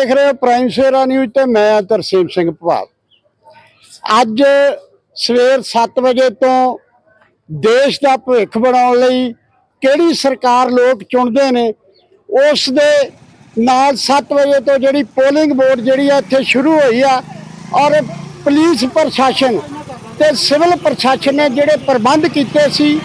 ਦੇਖ ਰਹੇ ਹੋ, ਪ੍ਰਾਈਮ ਸੇਰਾ ਨਿਊਜ਼ ਤੇ ਮੈਂ ਤਰਸੇਮ ਸਿੰਘ ਭਵਾਲ ਅੱਜ ਸਵੇਰ 7 ਵਜੇ ਤੋਂ ਦੇਸ਼ ਦਾ ਭਵਿੱਖ ਬਣਾਉਣ ਲਈ ਕਿਹੜੀ ਸਰਕਾਰ ਲੋਕ ਚੁਣਦੇ ਨੇ, ਉਸ ਦੇ ਨਾਲ 7 ਵਜੇ ਤੋਂ ਜਿਹੜੀ ਪੋਲਿੰਗ ਬੋਰਡ ਜਿਹੜੀ ਆ, ਇੱਥੇ ਸ਼ੁਰੂ ਹੋਈ ਆ ਔਰ ਪੁਲਿਸ ਪ੍ਰਸ਼ਾਸਨ ਤੇ ਸਿਵਲ ਪ੍ਰਸ਼ਾਸਨ ਨੇ ਜਿਹੜੇ ਪ੍ਰਬੰਧ ਕੀਤੇ ਸੀ,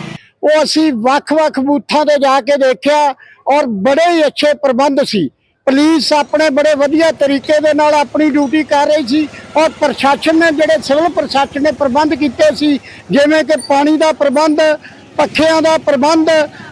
ਉਹ ਅਸੀਂ ਵੱਖ-ਵੱਖ ਬੂਥਾਂ ਤੇ ਜਾ ਕੇ ਦੇਖਿਆ ਔਰ ਬੜੇ ਹੀ ਅੱਛੇ ਪ੍ਰਬੰਧ ਸੀ। ਪੁਲਿਸ ਆਪਣੇ ਬੜੇ ਵਧੀਆ ਤਰੀਕੇ ਦੇ ਨਾਲ ਆਪਣੀ ਡਿਊਟੀ ਕਰ ਰਹੀ ਸੀ ਔਰ ਪ੍ਰਸ਼ਾਸਨ ਨੇ ਜਿਹੜੇ ਸਿਵਲ ਪ੍ਰਸ਼ਾਸਨ ਨੇ ਪ੍ਰਬੰਧ ਕੀਤੇ ਸੀ, ਜਿਵੇਂ ਕਿ ਪਾਣੀ ਦਾ ਪ੍ਰਬੰਧ, ਪੱਖਿਆਂ ਦਾ ਪ੍ਰਬੰਧ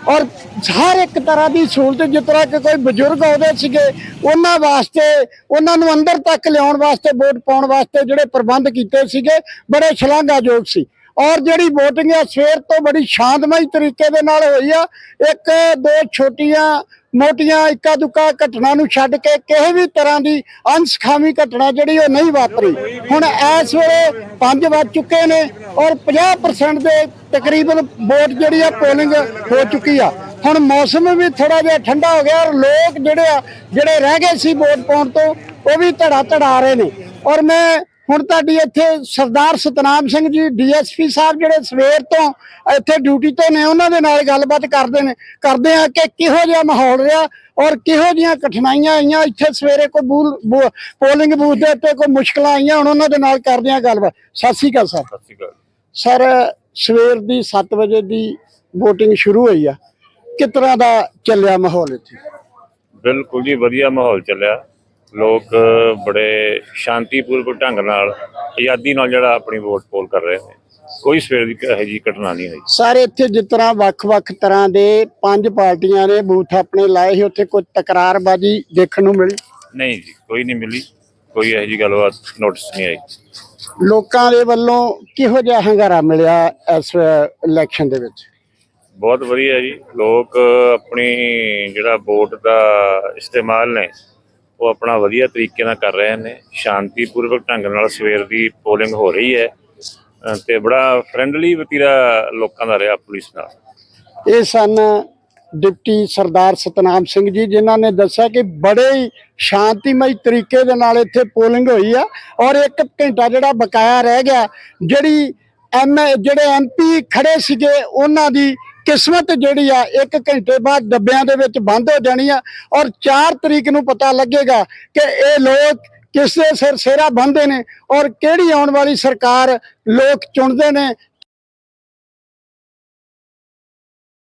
ਔਰ ਹਰ ਇੱਕ ਤਰ੍ਹਾਂ ਦੀ ਸਹੂਲਤ, ਜਿਸ ਤਰ੍ਹਾਂ ਕਿ ਕੋਈ ਬਜ਼ੁਰਗ ਆਉਂਦੇ ਸੀਗੇ, ਉਹਨਾਂ ਵਾਸਤੇ, ਉਹਨਾਂ ਨੂੰ ਅੰਦਰ ਤੱਕ ਲਿਆਉਣ ਵਾਸਤੇ, ਵੋਟ ਪਾਉਣ ਵਾਸਤੇ ਜਿਹੜੇ ਪ੍ਰਬੰਧ ਕੀਤੇ ਸੀਗੇ, ਬੜੇ ਸ਼ਲਾਘਾਯੋਗ ਸੀ। ਔਰ ਜਿਹੜੀ VOTING ਹੈ ਸਵੇਰ ਤੋਂ ਬੜੀ ਸ਼ਾਂਤਮਈ ਤਰੀਕੇ ਦੇ ਨਾਲ ਹੋਈ ਆ। ਇੱਕ, ਦੋ ਛੋਟੀਆਂ ਮੋਟੀਆਂ ਇੱਕਾ ਦੁੱਕਾ ਘਟਨਾ ਨੂੰ ਛੱਡ ਕੇ ਕਿਸੇ ਵੀ ਤਰ੍ਹਾਂ ਦੀ ਅਨਸਖਾਵੀ ਘਟਨਾ ਜਿਹੜੀ ਉਹ ਨਹੀਂ ਵਾਪਰੀ। ਹੁਣ ਇਸ ਵੇਲੇ 5 ਵੱਜ ਚੁੱਕੇ ਨੇ ਔਰ 50% ਦੇ ਤਕਰੀਬਨ ਵੋਟ ਜਿਹੜੀ ਆ ਪੋਲਿੰਗ ਹੋ ਚੁੱਕੀ ਆ। ਹੁਣ ਮੌਸਮ ਵੀ ਥੋੜਾ ਜਿਹਾ ਠੰਡਾ ਹੋ ਗਿਆ ਔਰ ਲੋਕ ਜਿਹੜੇ ਆ, ਜਿਹੜੇ ਰਹਿ ਗਏ ਸੀ ਵੋਟ ਪਾਉਣ ਤੋਂ, ਉਹ ਵੀ ਧੜਾ ਧੜਾ ਆ ਰਹੇ ਨੇ। ਔਰ ਮੈਂ ਹੁਣ ਤੁਹਾਡੀ ਇੱਥੇ ਸਰਦਾਰ ਸਤਨਾਮ ਸਿੰਘ ਜੀ ਡੀਐਸਪੀ ਸਾਹਿਬ ਜਿਹੜੇ ਸਵੇਰ ਤੋਂ ਇੱਥੇ ਡਿਊਟੀ ਤੇ ਨੇ ਉਹਨਾਂ ਦੇ ਨਾਲ ਗੱਲਬਾਤ ਕਰਦੇ ਨੇ ਕਰਦੇ ਆ ਕਿ ਕਿਹੋ ਜਿਹਾ ਮਾਹੌਲ ਰਿਹਾ ਔਰ ਕਿਹੋ ਜਿਹੀਆਂ ਕਠਿਨਾਈਆਂ ਆਈਆਂ ਇੱਥੇ ਸਵੇਰੇ ਕੋਈ ਬੂਲ- ਪੋਲਿੰਗ ਬੂਥ ਦੇ ਉੱਤੇ ਕੋਈ ਮੁਸ਼ਕਲਾਂ ਆਈਆਂ ਹੁਣ ਉਹਨਾਂ ਦੇ ਨਾਲ ਕਰਦੇ ਆ ਗੱਲਬਾਤ। ਸਤਿ ਸ਼੍ਰੀ ਅਕਾਲ ਸਰ। ਸਤਿ ਸ਼੍ਰੀ ਅਕਾਲ। ਸਰ ਸਵੇਰ ਦੀ 7 ਵਜੇ ਦੀ VOTING ਸ਼ੁਰੂ ਹੋਈ ਆ। ਕਿਸ ਤਰ੍ਹਾਂ ਦਾ ਚੱਲਿਆ ਮਾਹੌਲ ਇੱਥੇ? ਬਿਲਕੁਲ ਜੀ ਵਧੀਆ ਮਾਹੌਲ ਚੱਲਿਆ। ਲੋਕ ਬੜੇ ਸ਼ਾਂਤੀਪੂਰਵਕ ਢੰਗ ਨਾਲ ਆਜ਼ਾਦੀ ਨਾਲ ਜਿਹੜਾ ਆਪਣੀ ਵੋਟ ਪੋਲ ਕਰ ਰਹੇ ਨੇ। ਕੋਈ ਸਵੇਰ ਦੀ ਇਹੋ ਜਿਹੀ ਘਟਨਾ ਨਹੀਂ ਹੋਈ। ਸਾਰੇ ਇੱਥੇ ਜਿਸ ਤਰ੍ਹਾਂ ਵੱਖ-ਵੱਖ ਤਰ੍ਹਾਂ ਦੇ ਪੰਜ ਪਾਰਟੀਆਂ ਨੇ ਬੂਥ ਆਪਣੇ ਲਾਏ ਸੀ ਉੱਥੇ ਕੋਈ ਤਕਰਾਰਬਾਜ਼ੀ ਦੇਖਣ ਨੂੰ ਮਿਲੀ? ਨਹੀਂ ਜੀ ਕੋਈ ਨਹੀਂ ਮਿਲੀ। ਕੋਈ ਇਹੋ ਜਿਹੀ ਗੱਲਬਾਤ ਨੋਟਿਸ ਨਹੀਂ ਆਈ। ਲੋਕਾਂ ਦੇ ਵੱਲੋਂ ਕਿਹੋ ਜਿਹਾ ਹੰਗਾਰਾ ਮਿਲਿਆ ਇਸ ਇਲੈਕਸ਼ਨ ਦੇ ਵਿੱਚ? ਬਹੁਤ ਵਧੀਆ ਜੀ। ਲੋਕ ਆਪਣੀ ਜਿਹੜਾ ਵੋਟ ਦਾ ਇਸਤੇਮਾਲ ਨੇ ਉਹ ਆਪਣਾ ਵਧੀਆ ਤਰੀਕੇ ਨਾਲ ਕਰ ਰਹੇ ਨੇ, ਸ਼ਾਂਤੀਪੂਰਵਕ ਢੰਗ ਨਾਲ ਸਵੇਰ ਦੀ ਪੋਲਿੰਗ ਹੋ ਰਹੀ ਹੈ ਤੇ ਬੜਾ ਫ੍ਰੈਂਡਲੀ ਵਤੀਰਾ ਲੋਕਾਂ ਦਾ ਰਿਹਾ ਪੁਲਿਸ ਨਾਲ। ਇਹ ਸਨ ਡਿਪਟੀ ਸਰਦਾਰ ਸਤਨਾਮ ਸਿੰਘ ਜੀ, ਜਿਨ੍ਹਾਂ ਨੇ ਦੱਸਿਆ ਕਿ ਬੜੇ ਹੀ ਸ਼ਾਂਤੀਮਈ ਤਰੀਕੇ ਦੇ ਨਾਲ ਇੱਥੇ ਪੋਲਿੰਗ ਹੋਈ ਆ ਔਰ ਇੱਕ ਘੰਟਾ ਜਿਹੜਾ ਬਕਾਇਆ ਰਹਿ ਗਿਆ, ਜਿਹੜੀ ਐਮ ਜਿਹੜੇ ਐਮਪੀ ਖੜੇ ਸੀਗੇ, ਉਹਨਾਂ ਦੀ ਕਿਸਮਤ ਜਿਹੜੀ ਆ, ਇੱਕ ਘੰਟੇ ਬਾਅਦ ਡੱਬਿਆਂ ਦੇ ਵਿੱਚ ਬੰਦ ਹੋ ਜਾਣੀ ਆ ਔਰ 4 ਤਰੀਕ ਨੂੰ ਪਤਾ ਲੱਗੇਗਾ ਕਿ ਇਹ ਲੋਕ ਕਿਸ ਦੇ ਸਿਰ ਸੇਰਾ ਬੰਦੇ ਨੇ ਔਰ ਕਿਹੜੀ ਆਉਣ ਵਾਲੀ ਸਰਕਾਰ ਲੋਕ ਚੁਣਦੇ ਨੇ